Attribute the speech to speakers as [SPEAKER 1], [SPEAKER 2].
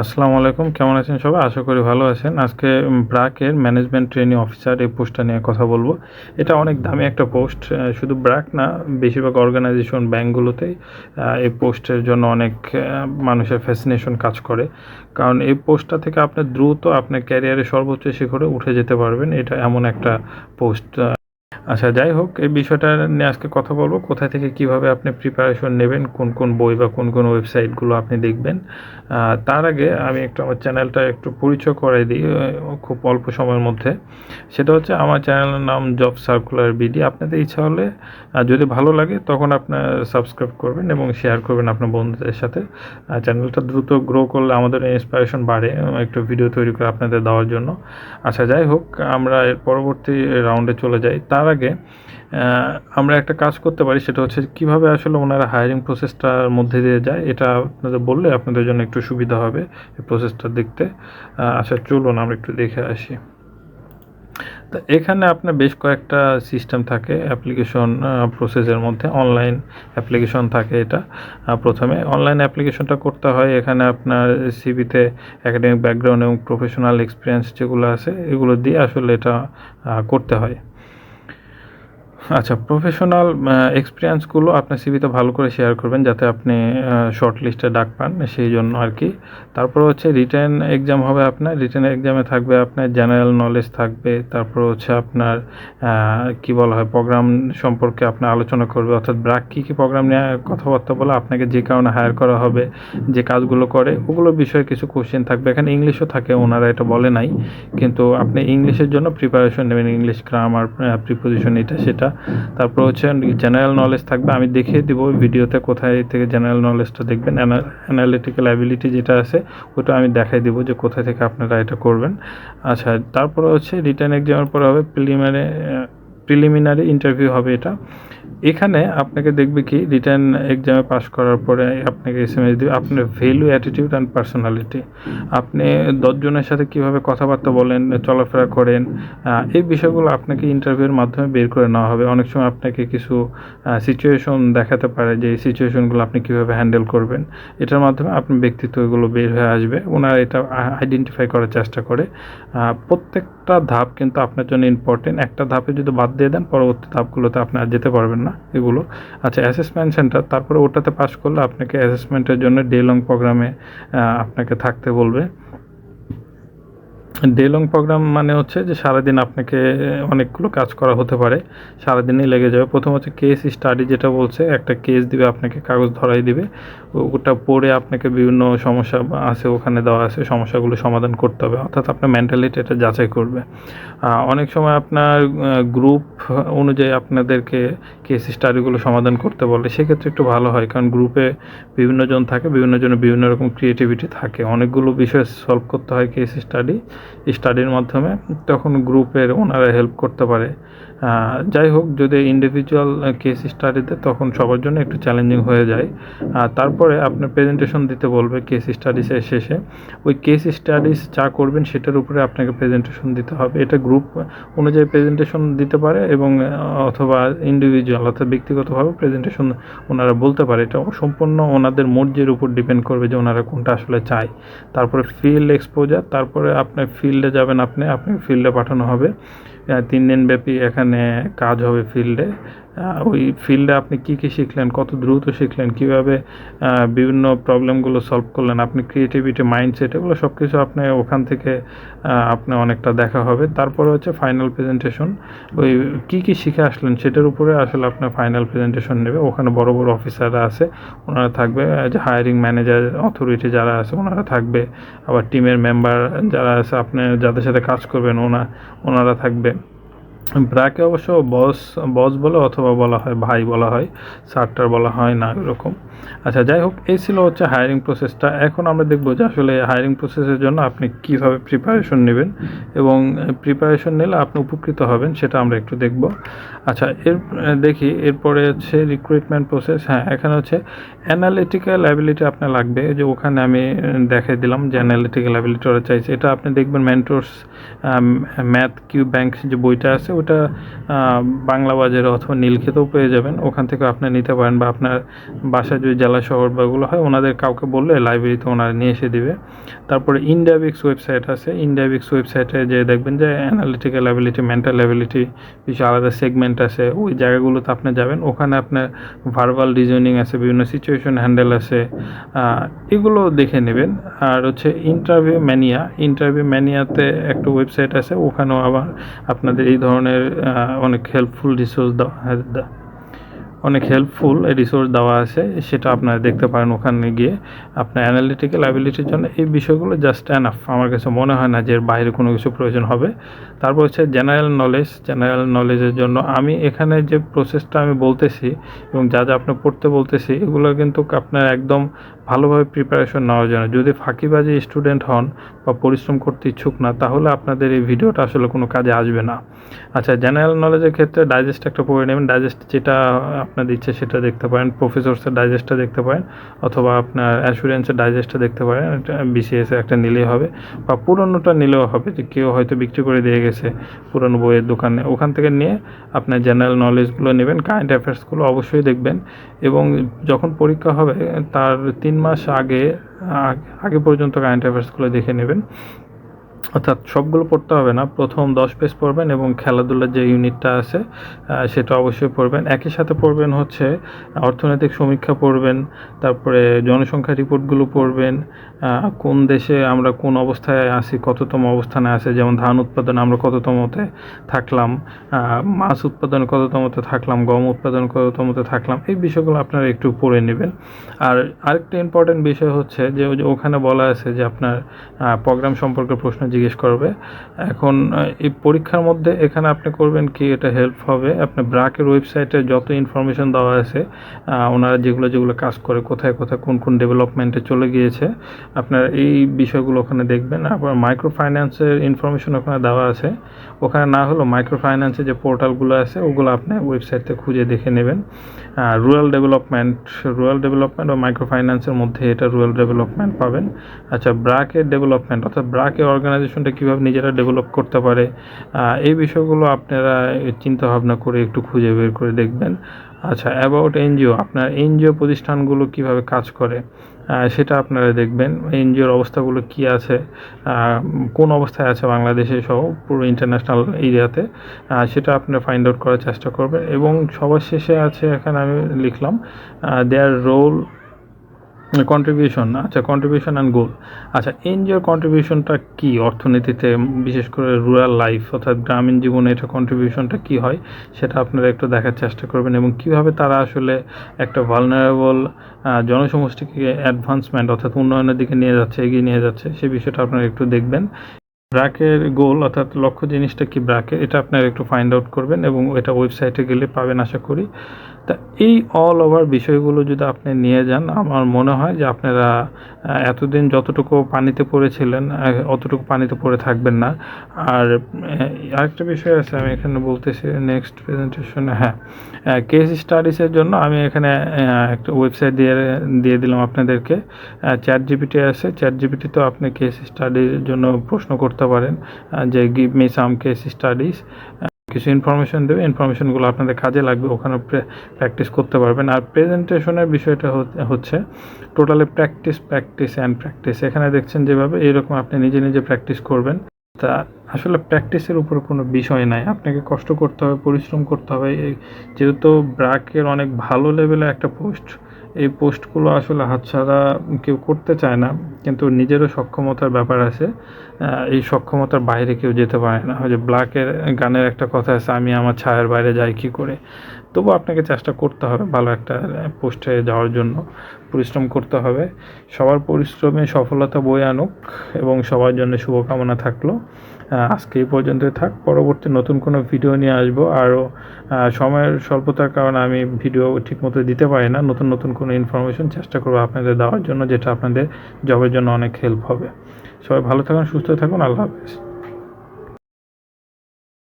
[SPEAKER 1] আসসালামু আলাইকুম, কেমন আছেন সবাই? আশা করি ভালো আছেন। আজকে ব্রাকের ম্যানেজমেন্ট ট্রেনিং অফিসার এই পোস্টটা নিয়ে কথা বলব। এটা অনেক দামি একটা পোস্ট শুধু ব্রাক না, বেশিরভাগ অর্গানাইজেশন ব্যাঙ্কগুলোতেই এই পোস্টের জন্য অনেক মানুষের ফ্যাসিনেশন কাজ করে। কারণ এই পোস্টটা থেকে আপনি দ্রুত আপনার ক্যারিয়ারে সর্বোচ্চ শিখরে উঠে যেতে পারবেন। এটা এমন একটা পোস্ট আচ্ছা যাই হোক, এই বিষয়টা নিয়ে আজকে কথা বলব। কোথা থেকে কীভাবে আপনি প্রিপারেশন নেবেন, কোন কোন বই বা কোন কোন ওয়েবসাইটগুলো আপনি দেখবেন। তার আগে আমি একটু আমার চ্যানেলটা একটু পরিচয় করাই দিই খুব অল্প সময়ের মধ্যে। সেটা হচ্ছে আমার চ্যানেলের নাম জব সার্কুলার বিডি আপনাদের ইচ্ছা হলে যদি ভালো লাগে, তখন আপনার সাবস্ক্রাইব করবেন এবং শেয়ার করবেন আপনার বন্ধুদের সাথে। চ্যানেলটা দ্রুত গ্রো করলে আমাদের ইন্সপিরেশন বাড়ে একটু ভিডিও তৈরি করে আপনাদের দেওয়ার জন্য। আচ্ছা যাই হোক, আমরা এর পরবর্তী রাউন্ডে চলে যাই। তার আগে আমরা একটা কাজ করতে পারি, সেটা হচ্ছে কীভাবে আসলে ওনারা হায়ারিং প্রসেসটার মধ্যে দিয়ে যায়, এটা আপনাদের বললে আপনাদের জন্য একটু সুবিধা হবে এই প্রসেসটা দেখতে। আচ্ছা চলুন আমরা একটু দেখে আসি। তো এখানে আপনার বেশ কয়েকটা সিস্টেম থাকে অ্যাপ্লিকেশন প্রসেসের মধ্যে অনলাইন অ্যাপ্লিকেশন থাকে এটা। প্রথমে অনলাইন অ্যাপ্লিকেশনটা করতে হয়, এখানে আপনার সিভিতে একাডেমিক ব্যাকগ্রাউন্ড এবং প্রফেশনাল এক্সপিরিয়েন্স যেগুলো আছে, এগুলো দিয়ে আসলে এটা করতে হয়। আচ্ছা প্রফেশনাল এক্সপিরিয়েন্সগুলো আপনার সিভিতে ভালো করে শেয়ার করবেন যাতে আপনি শর্ট লিস্টে ডাক পান, সেই জন্য আর কি। তারপর হচ্ছে রিটার্ন এক্সাম হবে আপনার। রিটার্ন এক্সামে থাকবে আপনার জেনারেল নলেজ থাকবে। তারপর হচ্ছে আপনার কি বলা হয় প্রোগ্রাম সম্পর্কে আপনার আলোচনা করবে। অর্থাৎ ব্রাক কী কী প্রোগ্রাম নিয়ে কথাবার্তা বলে আপনাকে যে কারণে হায়ার করা হবে, যে কাজগুলো করে, ওগুলো বিষয়ে কিছু কোশ্চেন থাকবে। এখানে ইংলিশও থাকে, ওনারা এটা বলে নাই। কিন্তু আপনি ইংলিশের জন্য প্রিপারেশন নেবেন। ইংলিশ গ্রামার প্রিপোজিশন এটা, সেটা। তারপর হচ্ছে জেনারেল নলেজ থাকবে, আমি দেখিয়ে দিব ভিডিওতে কোথায় থেকে জেনারেল নলেজটা দেখবেন অ্যানালিটিক্যাল অ্যাবিলিটি যেটা আছে, ওটা আমি দেখাই দিব যে কোথায় থেকে আপনারা এটা করবেন। আচ্ছা তারপরে হচ্ছে রিটার্ন এক্সামের পরে হবে প্রিলিমিনারি প্রিলিমিনারি ইন্টারভিউ হবে এটা। এখানে আপনাকে দেখবে কি রিটার্ন এক্সামে পাশ করার পরে আপনাকে এস এম এস দিবে আপনার ভ্যালু অ্যাটিটিউড অ্যান্ড পার্সোনালিটি আপনি দশজনের সাথে কীভাবে কথাবার্তা বলেন চলাফেরা করেন এই বিষয়গুলো আপনাকে ইন্টারভিউর মাধ্যমে বের করে নেওয়া হবে। অনেক সময় আপনাকে কিছু সিচুয়েশন দেখাতে পারে যে এই সিচুয়েশনগুলো আপনি কীভাবে হ্যান্ডেল করবেন। এটার মাধ্যমে আপনার ব্যক্তিত্বগুলো বের হয়ে আসবে। ওনারা এটা আইডেন্টিফাই করার চেষ্টা করে। আহ, প্রত্যেকটা ধাপ কিন্তু আপনার জন্য ইম্পর্টেন্ট একটা ধাপে যদি বাদ দিয়ে দেন, পরবর্তী ধাপগুলোতে আপনি আর যেতে পারবেন না এগুলো। আচ্ছা অ্যাসেসমেন্ট সেন্টার তারপরে ওটাতে পাস করলে আপনাকে অ্যাসেসমেন্টের জন্য ডে লং প্রোগ্রামে আপনাকে থাকতে বলবে। ডে লং প্রোগ্রাম মানে হচ্ছে যে সারাদিন আপনাকে অনেকগুলো কাজ করা হতে পারে। সারাদিনই লেগে যাবে। প্রথম হচ্ছে কেস স্টাডি যেটা বলছে, একটা কেস দিবে, আপনাকে কাগজ ধরাই দিবে। ওটা পড়ে আপনাকে বিভিন্ন সমস্যা আছে, ওখানে দেওয়া আছে, সমস্যাগুলো সমাধান করতে হবে। অর্থাৎ আপনার মেন্টালিটি এটা যাচাই করবে। অনেক সময় আপনার গ্রুপ অনুযায়ী আপনাদেরকে কেস স্টাডিগুলো সমাধান করতে বলে। সেক্ষেত্রে একটু ভালো হয়, কারণ গ্রুপে বিভিন্ন জন থাকে, বিভিন্ন জনের বিভিন্ন রকম ক্রিয়েটিভিটি থাকে। অনেকগুলো বিষয় সলভ করতে হয় কেস স্টাডি স্টাডির মাধ্যমে, তখন গ্রুপের ওনারা হেল্প করতে পারে। যাই হোক, যদি ইন্ডিভিজুয়াল কেস স্টাডিতে তখন সবার জন্য একটু চ্যালেঞ্জিং হয়ে যায়। তারপরে আপনার প্রেজেন্টেশন দিতে বলবে কেস স্টাডিসের শেষে ওই কেস স্টাডিস যা করবেন, সেটার উপরে আপনাকে প্রেজেন্টেশন দিতে হবে। এটা গ্রুপ অনুযায়ী প্রেজেন্টেশন দিতে পারে এবং অথবা ইন্ডিভিজুয়াল অর্থাৎ ব্যক্তিগতভাবে প্রেজেন্টেশন ওনারা বলতে পারে। এটা সম্পূর্ণ ওনাদের মর্জির উপর ডিপেন্ড করবে যে ওনারা কোনটা আসলে চায়। তারপরে ফিল্ড এক্সপোজার তারপরে আপনি ফিল্ডে যাবেন আপনি আপনি ফিল্ডে পাঠানো হবে। তিন দিন ব্যাপী এখানে কাজ হবে ফিল্ডে। ওই ফিল্ডে আপনি কি কি শিখলেন, কত দ্রুত শিখলেন, কীভাবে বিভিন্ন প্রবলেমগুলো সলভ করলেন, আপনি ক্রিয়েটিভিটি মাইন্ডসেট এগুলো সব কিছু আপনি ওখান থেকে আপনি অনেকটা দেখা হবে। তারপরে হচ্ছে ফাইনাল প্রেজেন্টেশন ওই কি কি শিখে আসলেন সেটার উপরে আসলে আপনার ফাইনাল প্রেজেন্টেশন নেবে। ওখানে বড় বড় অফিসাররা আছে, ওনারা থাকবে যে হায়ারিং ম্যানেজার অথরিটি যারা আছে, ওনারা থাকবে। আবার টিমের মেম্বার যারা আছে, আপনি যাদের সাথে কাজ করবেন, ওনা, ওনারা থাকবে। ব্রাকে অবশ্য বস বস বলে অথবা বলা হয়, ভাই বলা হয়, স্যারটার বলা হয় না এরকম। আচ্ছা যাই হোক, এই ছিল হচ্ছে হায়ারিং প্রসেসটা এখন আমরা দেখব যে আসলে হায়ারিং প্রসেসের জন্য আপনি কীভাবে প্রিপারেশন নেবেন এবং প্রিপারেশন নিলে আপনি উপকৃত হবেন সেটা আমরা একটু দেখব। আচ্ছা এর, দেখি, এরপরে হচ্ছে রিক্রুটমেন্ট প্রসেস হ্যাঁ এখানে হচ্ছে অ্যানালিটিক্যাল অ্যাবিলিটি আপনার লাগবে। যে ওখানে আমি দেখাই দিলাম যে অ্যানালিটিক্যাল অ্যাবিলিটি ওরা চাইছে। এটা আপনি দেখবেন মেন্টোর্স ম্যাথ কিউ ব্যাংক যে বইটা আছে ওটা বাংলা বাজারে অথবা নীলক্ষেতেও পেয়ে যাবেন। ওখান থেকে আপনি নিতে পারেন বা আপনার বাসায় যদি জেলা শহর বা ওগুলো হয়, ওনাদের কাউকে বললে লাইব্রেরিতে ওনারা নিয়ে এসে দিবে। তারপরে ইন্ডিয়াবিক্স ওয়েবসাইট আছে। ইন্ডিয়াবিক্স ওয়েবসাইটে যে দেখবেন যে অ্যানালিটিক্যাল অ্যাবিলিটি মেন্টাল অ্যাবিলিটি কিছু আলাদা সেগমেন্ট আছে। ওই জায়গাগুলোতে আপনি যাবেন। ওখানে আপনার ভার্বাল রিজনিং আছে, বিভিন্ন সিচুয়েশন হ্যান্ডেল আছে। এগুলো দেখে নেবেন। আর হচ্ছে ইন্টারভিউ ম্যানিয়া ইন্টারভিউ ম্যানিয়াতে একটা ওয়েবসাইট আছে। ওখানেও আবার আপনাদের এই ধরনের আহ, অনেক হেল্পফুল রিসোর্স দেওয়া অনেক হেল্পফুল রিসোর্স দেওয়া আছে, সেটা আপনারা দেখতে পারেন ওখানে গিয়ে। আপনার অ্যানালিটিক্যাল অ্যাবিলিটির জন্য এই বিষয়গুলো জাস্ট অ্যানাফ আমার কাছে মনে হয় না যে এর বাইরে কোনো কিছু প্রয়োজন হবে। তারপর হচ্ছে জেনারেল নলেজ জেনারেল নলেজের জন্য আমি এখানে যে প্রসেসটা আমি বলতেছি এবং যা যা আপনি পড়তে বলতেছি, এগুলো কিন্তু আপনার একদম ভালোভাবে প্রিপারেশন নেওয়ার জন্য। যদি ফাঁকিবাজি স্টুডেন্ট হন বা পরিশ্রম করতে ইচ্ছুক না, তাহলে আপনাদের এই ভিডিওটা আসলে কোনো কাজে আসবে না। আচ্ছা জেনারেল নলেজের ক্ষেত্রে ডাইজেস্ট একটা পড়ে নেবেন। ডাইজেস্ট যেটা আপনার ইচ্ছে সেটা দেখতে পারেন, প্রফেসরসের ডাইজেস্টটা দেখতে পারেন, অথবা আপনার অ্যাসুরেন্সের ডাইজেস্টটা দেখতে পারেন বিসিএস একটা নিলেই হবে, বা পুরনোটা নিলেও হবে যে কেউ হয়তো বিক্রি করে দিয়ে গেছে পুরনো বইয়ের দোকানে। ওখান থেকে নিয়ে আপনার জেনারেল নলেজগুলো নেবেন কারেন্ট অ্যাফেয়ার্সগুলো অবশ্যই দেখবেন, এবং যখন পরীক্ষা হবে, তার তিন মাস আগে আগে পর্যন্ত কারেন্ট অ্যাফেয়ার্সগুলো দেখে নেবেন। অর্থাৎ সবগুলো পড়তে হবে না। প্রথম দশ পেজ পড়বেন এবং খেলাধুলার যে ইউনিটটা আছে সেটা অবশ্যই পড়বেন। একই সাথে পড়বেন হচ্ছে অর্থনৈতিক সমীক্ষা পড়বেন, তারপরে জনসংখ্যা রিপোর্টগুলো পড়বেন কোন দেশে আমরা কোন অবস্থায় আছি, কততম অবস্থানে আছে, যেমন ধান উৎপাদনে আমরা কততমতে থাকলাম মাছ উৎপাদনে কততমতে থাকলাম, গম উৎপাদনে কততমতে থাকলাম, এই বিষয়গুলো আপনারা একটু পড়ে নেবেন। আর আরেকটা ইম্পর্টেন্ট বিষয় হচ্ছে যে ওখানে বলা আছে যে আপনার প্রোগ্রাম সম্পর্কে প্রশ্ন জিজ্ঞেস করবে। এখন এই পরীক্ষার মধ্যে এখানে আপনি করবেন কি, এটা হেল্প হবে। আপনি ব্রাকের ওয়েবসাইটে যত ইনফরমেশন দেওয়া আছে ওনারা যেগুলো যেগুলো কাজ করে, কোথায় কোথায়, কোন কোন ডেভেলপমেন্টে চলে গিয়েছে, আপনার এই বিষয়গুলো ওখানে দেখবেন। আবার মাইক্রো ফাইন্যান্সের ইনফরমেশন ওখানে দেওয়া আছে। ওখানে না হলেও মাইক্রো ফাইন্যান্সের যে পোর্টালগুলো আছে, ওগুলো আপনি ওয়েবসাইটে খুঁজে দেখে নেবেন। রুরাল ডেভেলপমেন্ট রুরাল ডেভেলপমেন্ট বা মাইক্রো ফাইন্যান্সের মধ্যে এটা রুরাল ডেভেলপমেন্ট পাবেন। আচ্ছা ব্রাকের ডেভেলপমেন্ট অর্থাৎ ব্রাকের অর্গানাইজেশনটা কীভাবে নিজেরা ডেভেলপ করতে পারে এই বিষয়গুলো আপনারা চিন্তা ভাবনা করে একটু খুঁজে বের করে দেখবেন। আচ্ছা অ্যাবাউট এনজিও আপনার এনজিও প্রতিষ্ঠানগুলো কীভাবে কাজ করে সেটা আপনারা দেখবেন। এনজিওর অবস্থাগুলো কি আছে কোন অবস্থায় আছে বাংলাদেশে সহ পুরো ইন্টারন্যাশনাল এরিয়াতে সেটা আপনারা ফাইন্ড আউট করার চেষ্টা করবেন। এবং সবার শেষে আছে, এখানে আমি লিখলাম দেয়ার রোল কন্ট্রিবিউশন আচ্ছা কন্ট্রিবিউশন অ্যান্ড গোল আচ্ছা এনজিওর কন্ট্রিবিউশনটা কি? অর্থনীতিতে বিশেষ করে রুরাল লাইফ অর্থাৎ গ্রামীণ জীবনে এটা কন্ট্রিবিউশনটা কি হয়? সেটা আপনারা একটু দেখার চেষ্টা করবেন এবং কীভাবে তারা আসলে একটা ভালনারেবল জনসমষ্টিকে অ্যাডভান্সমেন্ট অর্থাৎ উন্নয়নের দিকে নিয়ে যাচ্ছে, এগিয়ে নিয়ে যাচ্ছে, সে বিষয়টা আপনারা একটু দেখবেন। ব্র্যাকের গোল অর্থাৎ লক্ষ্য জিনিসটা কি ব্র্যাকের এটা আপনারা একটু ফাইন্ড আউট করবেন এবং এটা ওয়েবসাইটে গেলে পাবেন আশা করি। তা এই অল ওভার বিষয়গুলো যদি আপনি নিয়ে যান, আমার মনে হয় যে আপনারা এতদিন যতটুকু পানিতে পড়েছিলেন অতটুকু পানিতে পড়ে থাকবেন না। আর আরেকটা বিষয় আছে আমি এখানে বলতেছি নেক্সট প্রেজেন্টেশনে হ্যাঁ কেস স্টাডিজের জন্য আমি এখানে একটা ওয়েবসাইট দিয়ে দিয়ে দিলাম আপনাদেরকে। চ্যাট জিপিটি আছে চ্যাট জিপিটি তো আপনি কেস স্টাডির জন্য প্রশ্ন করতে পারেন যে give me some case studies কিছু ইনফরমেশন দেবে ইনফরমেশনগুলো আপনাদের কাজে লাগবে, ওখানে প্র্যাকটিস করতে পারবেন। আর প্রেজেন্টেশনের বিষয়টা হচ্ছে- totally practice practice and practice এখানে দেখছেন যেভাবে এরকম আপনি নিজে নিজে প্র্যাকটিস করবেন। তা আসলে প্র্যাকটিসের উপর কোনো বিষয় নাই। আপনাকে কষ্ট করতে হবে, পরিশ্রম করতে হবে। যেহেতু ব্রাকের অনেক ভালো লেভেলের একটা পোস্ট এই পোস্টগুলো আসলে হাতছাড়া কেউ করতে চায় না। কিন্তু নিজেরও সক্ষমতার ব্যাপার আছে। এই সক্ষমতার বাইরে কেউ যেতে পারে না। যে ব্ল্যাকের গানের একটা কথা আছে, আমি আমার ছায়ার বাইরে যাই কি করে? তবু আপনাকে চেষ্টা করতে হবে ভালো একটা পোস্টে যাওয়ার জন্য। পরিশ্রম করতে হবে। সবার পরিশ্রমে সফলতা বয়ে আনুক এবং সবার জন্য শুভকামনা থাকল। আজকে এই পর্যন্তই থাক। পরবর্তী নতুন কোনো ভিডিও নিয়ে আসব। আরও সময়ের স্বল্পতার কারণে আমি ভিডিও ঠিকমতো দিতে পারি না। নতুন নতুন কোনো ইনফরমেশন চেষ্টা করব আপনাদের দেওয়ার জন্য, যেটা আপনাদের জবের জন্য অনেক হেল্প হবে। সবাই ভালো থাকুন সুস্থ থাকুন আল্লাহ হাফেজ।